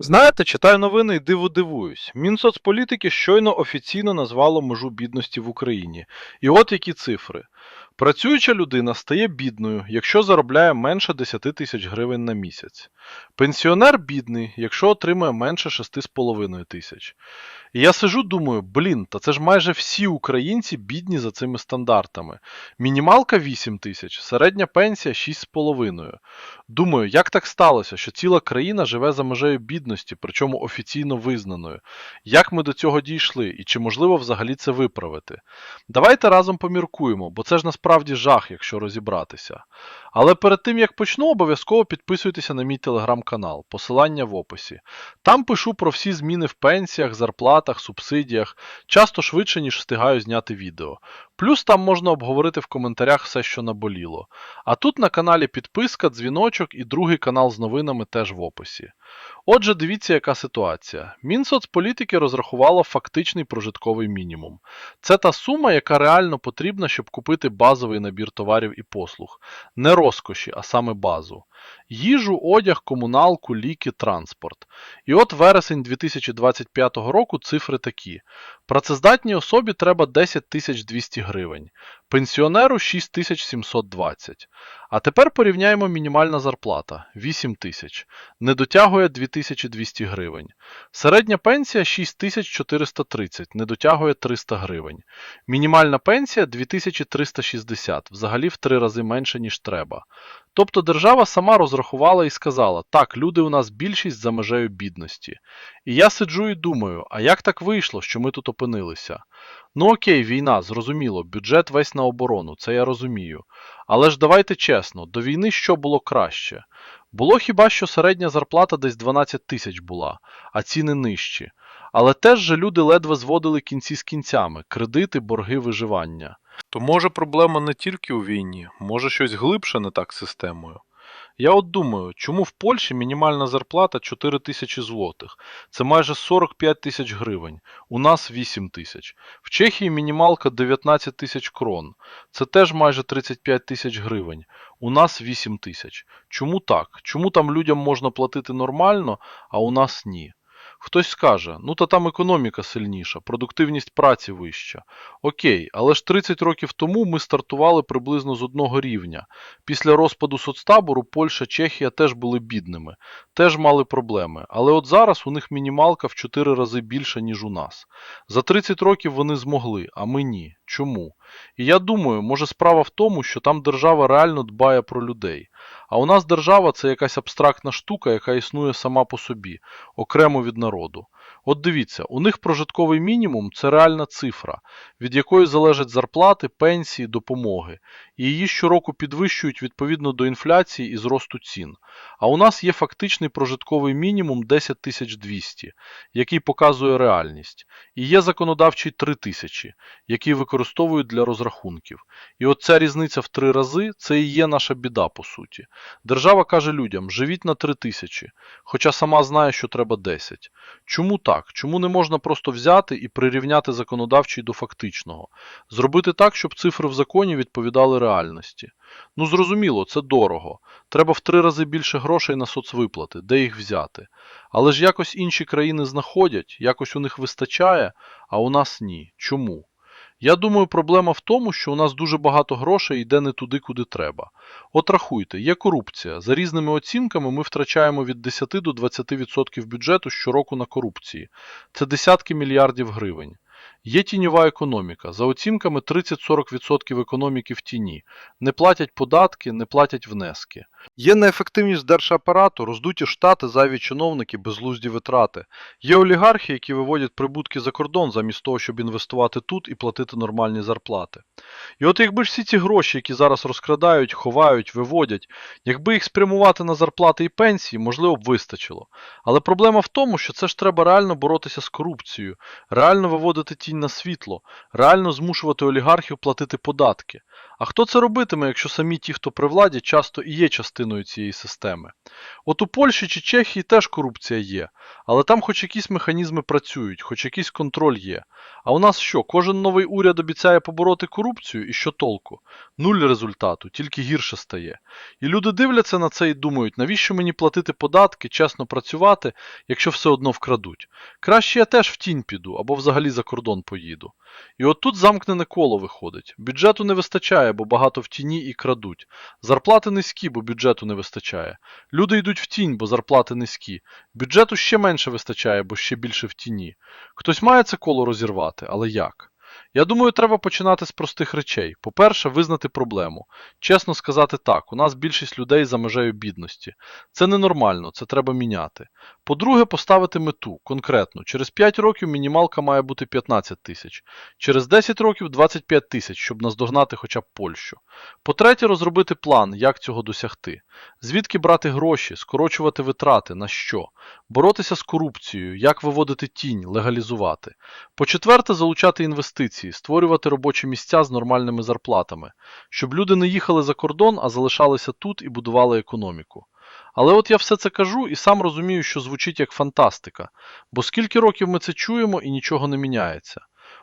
Знаєте, читаю новини і диву дивуюсь. Мінсоцполітики щойно офіційно назвало межу бідності в Україні. І от які цифри. Працююча людина стає бідною, якщо заробляє менше 10 тисяч гривень на місяць. Пенсіонер бідний, якщо отримує менше 6,5 тисяч. І я сижу, думаю, блін, та це ж майже всі українці бідні за цими стандартами. Мінімалка 8 тисяч, середня пенсія 6,5. Думаю, як так сталося, що ціла країна живе за межею бідності, причому офіційно визнаною. Як ми до цього дійшли і чи можливо взагалі це виправити? Давайте разом поміркуємо, бо це ж насправді жах, якщо розібратися. Але перед тим як почну, обов'язково підписуйтеся на мій телеграм-канал, посилання в описі. Там пишу про всі зміни в пенсіях, зарплатах, субсидіях, часто швидше, ніж встигаю зняти відео. Плюс там можна обговорити в коментарях все, що наболіло. А тут на каналі підписка, дзвіночок і другий канал з новинами теж в описі. Отже, дивіться, яка ситуація. Мінсоцполітики розрахувало фактичний прожитковий мінімум. Це та сума, яка реально потрібна, щоб купити базовий набір товарів і послуг. Не розкоші, а саме базу. Їжу, одяг, комуналку, ліки, транспорт. І от вересень 2025 року цифри такі. Працездатній особі треба 10 200 гривень, пенсіонеру 6720. А тепер порівняємо мінімальна зарплата 8 тисяч, не дотягує 2200 гривень. Середня пенсія 6430, не дотягує 300 гривень. Мінімальна пенсія 2360, взагалі в три рази менше, ніж треба. Тобто держава сама розрахувала і сказала, так, люди у нас більшість за межею бідності. І я сиджу і думаю, а як так вийшло, що ми тут опинилися? Ну окей, війна, зрозуміло, бюджет весь на оборону, це я розумію. Але ж давайте чесно, до війни що було краще? Було хіба що середня зарплата десь 12 тисяч була, а ціни нижчі. Але теж же люди ледве зводили кінці з кінцями, кредити, борги, виживання. То може проблема не тільки у війні, може щось глибше не так системою. Я от думаю, чому в Польщі мінімальна зарплата 4 тисячі злотих, це майже 45 тисяч гривень, у нас 8 тисяч. В Чехії мінімалка 19 тисяч крон, це теж майже 35 тисяч гривень, у нас 8 тисяч. Чому так? Чому там людям можна платити нормально, а у нас ні? Хтось скаже, ну та там економіка сильніша, продуктивність праці вища. Окей, але ж 30 років тому ми стартували приблизно з одного рівня. Після розпаду соцтабору Польща, Чехія теж були бідними, теж мали проблеми. Але от зараз у них мінімалка в 4 рази більша, ніж у нас. За 30 років вони змогли, а ми ні. Чому? І я думаю, може справа в тому, що там держава реально дбає про людей. А у нас держава це якась абстрактна штука, яка існує сама по собі, окремо від народу. От дивіться, у них прожитковий мінімум це реальна цифра, від якої залежать зарплати, пенсії, допомоги. І її щороку підвищують відповідно до інфляції і зросту цін. А у нас є фактичний прожитковий мінімум 10 200, який показує реальність. І є законодавчий 3 тисячі, який використовують для розрахунків. І от ця різниця в три рази це і є наша біда, по суті. Держава каже людям, живіть на 3 тисячі, хоча сама знає, що треба 10. Чому так? Чому не можна просто взяти і прирівняти законодавчий до фактичного? Зробити так, щоб цифри в законі відповідали реальності. Ну зрозуміло, це дорого. Треба в три рази більше грошей на соцвиплати, де їх взяти. Але ж якось інші країни знаходять, якось у них вистачає, а у нас ні. Чому? Я думаю, проблема в тому, що у нас дуже багато грошей йде не туди, куди треба. От рахуйте, є корупція. За різними оцінками ми втрачаємо від 10 до 20% бюджету щороку на корупції. Це десятки мільярдів гривень. Є тіньова економіка. За оцінками 30-40% економіки в тіні. Не платять податки, не платять внески. Є неефективність держапарату, роздуті штати, зайві чиновники, безглузді витрати. Є олігархи, які виводять прибутки за кордон, замість того, щоб інвестувати тут і платити нормальні зарплати. І от якби ж всі ці гроші, які зараз розкрадають, ховають, виводять, якби їх спрямувати на зарплати і пенсії, можливо б вистачило. Але проблема в тому, що це ж треба реально боротися з корупцією, реально виводити ті на світло, реально змушувати олігархів платити податки. А хто це робитиме, якщо самі ті, хто при владі, часто і є частиною цієї системи? От у Польщі чи Чехії теж корупція є, але там хоч якісь механізми працюють, хоч якийсь контроль є. А у нас що, кожен новий уряд обіцяє побороти корупцію і що толку? Нуль результату, тільки гірше стає. І люди дивляться на це і думають, навіщо мені платити податки, чесно працювати, якщо все одно вкрадуть. Краще я теж в тінь піду або взагалі за кордон поїду. І от тут замкнене коло виходить. Бюджету не вистачає, бо багато в тіні і крадуть. Зарплати низькі, бо бюджету не вистачає. Люди йдуть в тінь, бо зарплати низькі. Бюджету ще менше вистачає, бо ще більше в тіні. Хтось має це коло розірвати, але як? Я думаю, треба починати з простих речей. По-перше, визнати проблему. Чесно сказати так, у нас більшість людей за межею бідності. Це ненормально, це треба міняти. По-друге, поставити мету конкретну. Через 5 років мінімалка має бути 15 тисяч, через 10 років 25 тисяч, щоб наздогнати хоча б Польщу. По-третє, розробити план, як цього досягти. Звідки брати гроші, скорочувати витрати, на що? Боротися з корупцією, як виводити тінь, легалізувати. По-четверте, залучати інвестиції, створювати робочі місця з нормальними зарплатами, щоб люди не їхали за кордон, а залишалися тут і будували економіку. Але от я все це кажу і сам розумію, що звучить як фантастика, бо скільки років ми це чуємо і нічого не міняється.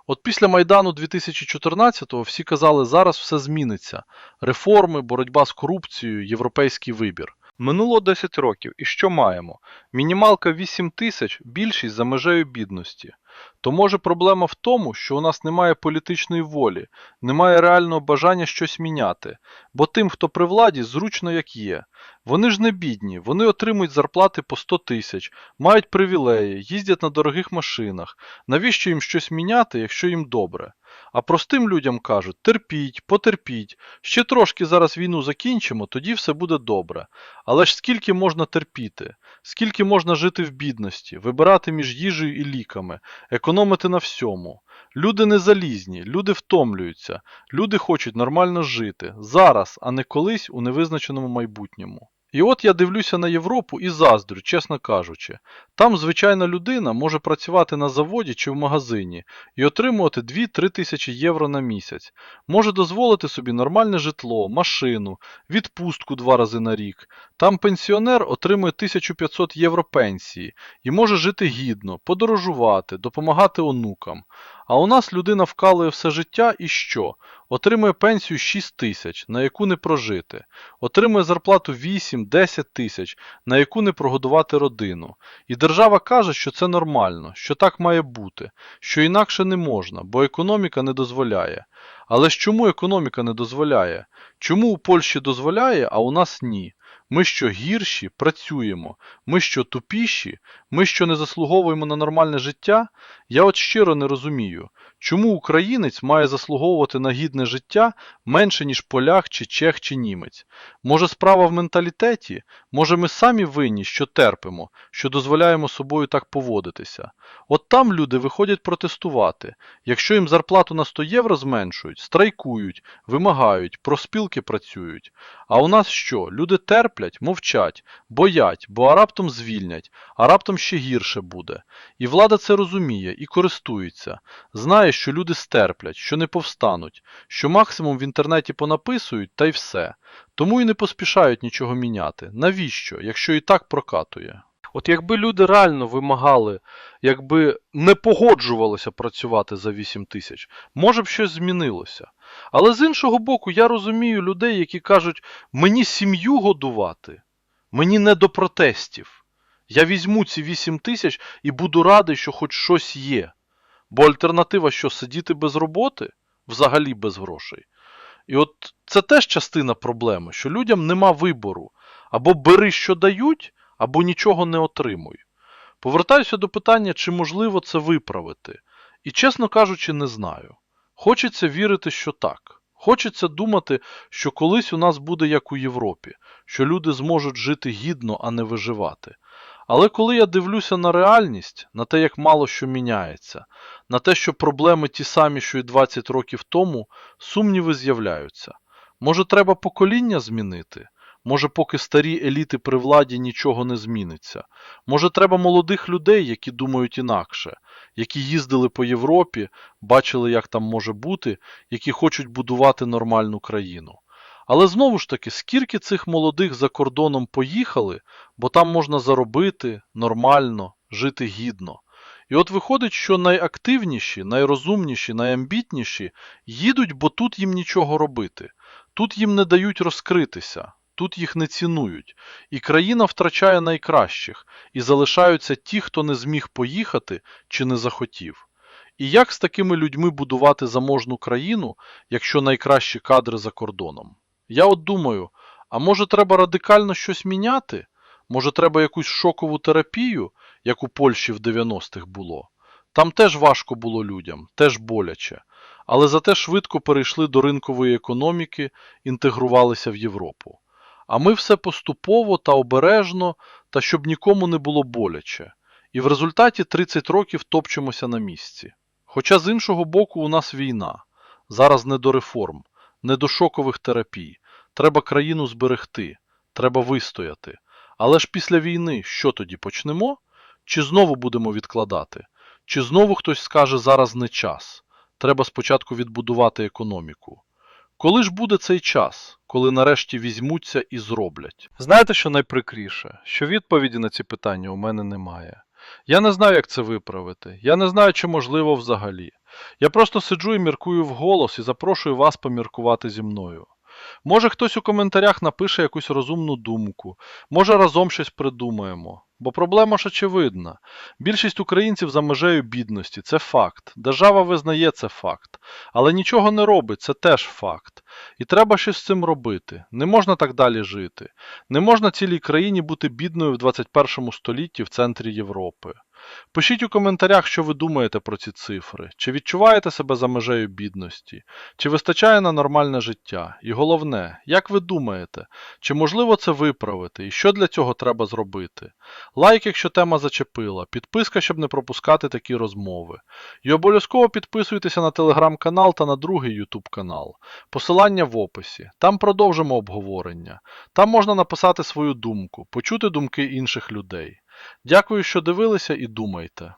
От після Майдану 2014-го всі казали, зараз все зміниться. Реформи, боротьба з корупцією, європейський вибір. Минуло 10 років, і що маємо? Мінімалка 8 тисяч, більшість за межею бідності. То може проблема в тому, що у нас немає політичної волі, немає реального бажання щось міняти, бо тим, хто при владі, зручно як є. Вони ж не бідні, вони отримують зарплати по 100 тисяч, мають привілеї, їздять на дорогих машинах. Навіщо їм щось міняти, якщо їм добре? А простим людям кажуть: терпіть, потерпіть, ще трошки зараз війну закінчимо, тоді все буде добре. Але ж скільки можна терпіти, скільки можна жити в бідності, вибирати між їжею і ліками, економити на всьому. Люди не залізні, люди втомлюються, люди хочуть нормально жити зараз, а не колись у невизначеному майбутньому. І от я дивлюся на Європу і заздрю, чесно кажучи. Там звичайна людина може працювати на заводі чи в магазині і отримувати 2-3 тисячі євро на місяць, може дозволити собі нормальне житло, машину, відпустку два рази на рік. Там пенсіонер отримує 1500 євро пенсії і може жити гідно, подорожувати, допомагати онукам. А у нас людина вкалує все життя і що? Отримує пенсію 6 тисяч, на яку не прожити. Отримує зарплату 8-10 тисяч, на яку не прогодувати родину. І держава каже, що це нормально, що так має бути, що інакше не можна, бо економіка не дозволяє. Але ж чому економіка не дозволяє? Чому у Польщі дозволяє, а у нас ні? Ми що гірші, працюємо, ми що тупіші, ми що не заслуговуємо на нормальне життя? Я от щиро не розумію, чому українець має заслуговувати на гідне життя менше, ніж поляк, чи чех, чи німець? Може справа в менталітеті? Може ми самі винні, що терпимо, що дозволяємо собою так поводитися? От там люди виходять протестувати. Якщо їм зарплату на 100 євро зменшують, страйкують, вимагають, проспілки працюють. А у нас що? Люди терплять, мовчать, боять, бо а раптом звільнять, а раптом ще гірше буде. І влада це розуміє і користується. Знає, що люди стерплять, що не повстануть, що максимум в інтернеті понаписують та й все. Тому і не поспішають нічого міняти. Навіщо, якщо і так прокатує? От якби люди реально вимагали, якби не погоджувалися працювати за 8 тисяч, може б щось змінилося. Але з іншого боку, я розумію людей, які кажуть, мені сім'ю годувати, мені не до протестів. Я візьму ці 8 тисяч і буду радий, що хоч щось є. Бо альтернатива, що сидіти без роботи, взагалі без грошей. І от це теж частина проблеми, що людям нема вибору. Або бери, що дають, або нічого не отримуй. Повертаюся до питання, чи можливо це виправити. І, чесно кажучи, не знаю. Хочеться вірити, що так. Хочеться думати, що колись у нас буде як у Європі, що люди зможуть жити гідно, а не виживати. Але коли я дивлюся на реальність, на те, як мало що міняється, на те, що проблеми ті самі, що й 20 років тому, сумніви з'являються. Може, треба покоління змінити? Може, поки старі еліти при владі нічого не зміниться. Може, треба молодих людей, які думають інакше, які їздили по Європі, бачили, як там може бути, які хочуть будувати нормальну країну. Але знову ж таки, скільки цих молодих за кордоном поїхали, бо там можна заробити нормально, жити гідно. І от виходить, що найактивніші, найрозумніші, найамбітніші їдуть, бо тут їм нічого робити. Тут їм не дають розкритися, тут їх не цінують. І країна втрачає найкращих, і залишаються ті, хто не зміг поїхати чи не захотів. І як з такими людьми будувати заможну країну, якщо найкращі кадри за кордоном? Я от думаю, а може треба радикально щось міняти? Може треба якусь шокову терапію, як у Польщі в 90-х було? Там теж важко було людям, теж боляче. Але зате швидко перейшли до ринкової економіки, інтегрувалися в Європу. А ми все поступово та обережно, та щоб нікому не було боляче. І в результаті 30 років топчемося на місці. Хоча з іншого боку у нас війна. Зараз не до реформ, не до шокових терапій. Треба країну зберегти, треба вистояти. Але ж після війни що тоді почнемо? Чи знову будемо відкладати? Чи знову хтось скаже зараз не час? Треба спочатку відбудувати економіку. Коли ж буде цей час, коли нарешті візьмуться і зроблять? Знаєте, що найприкріше? Що відповіді на ці питання у мене немає. Я не знаю, як це виправити. Я не знаю, чи можливо взагалі. Я просто сиджу і міркую вголос і запрошую вас поміркувати зі мною. Може, хтось у коментарях напише якусь розумну думку, може разом щось придумаємо. Бо проблема ж очевидна. Більшість українців за межею бідності це факт. Держава визнає це факт. Але нічого не робить, це теж факт. І треба щось з цим робити. Не можна так далі жити. Не можна цілій країні бути бідною в 21 столітті в центрі Європи. Пишіть у коментарях, що ви думаєте про ці цифри. Чи відчуваєте себе за межею бідності? Чи вистачає на нормальне життя? І головне, як ви думаєте, чи можливо це виправити і що для цього треба зробити? Лайк, якщо тема зачепила, підписка, щоб не пропускати такі розмови. І обов'язково підписуйтеся на телеграм-канал та на другий ютуб канал. Посилання в описі. Там продовжимо обговорення. Там можна написати свою думку, почути думки інших людей. Дякую, що дивилися і думайте.